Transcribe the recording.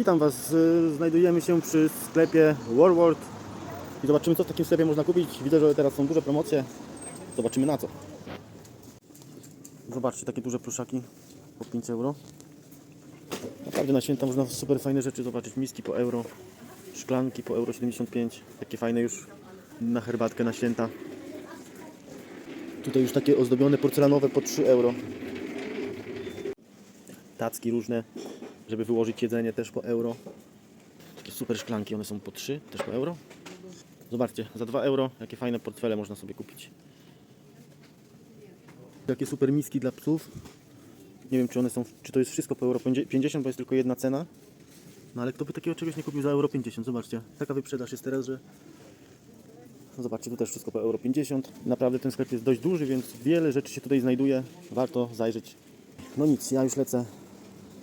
Witam Was. y, Znajdujemy się przy sklepie Warworld i zobaczymy co w takim sklepie można kupić. Widzę, że teraz są duże promocje. Zobaczymy na co. Zobaczcie takie duże pluszaki po 5 euro. Naprawdę na święta można super fajne rzeczy zobaczyć. Miski po euro, szklanki po euro 75. Takie fajne już na herbatkę na święta. Tutaj już takie ozdobione porcelanowe po 3 euro. Tacki różne, żeby wyłożyć jedzenie też po euro. Takie super szklanki, one są po 3, też po euro. Zobaczcie, za 2 euro jakie fajne portfele można sobie kupić. Takie super miski dla psów. Nie wiem czy one są, czy to jest wszystko po euro 50, bo jest tylko jedna cena. No ale kto by takiego czegoś nie kupił za euro 50? Zobaczcie, taka wyprzedaż jest teraz, że no Zobaczcie, tu też wszystko po euro 50. Naprawdę ten sklep jest dość duży, więc wiele rzeczy się tutaj znajduje. Warto zajrzeć. No nic, ja już lecę.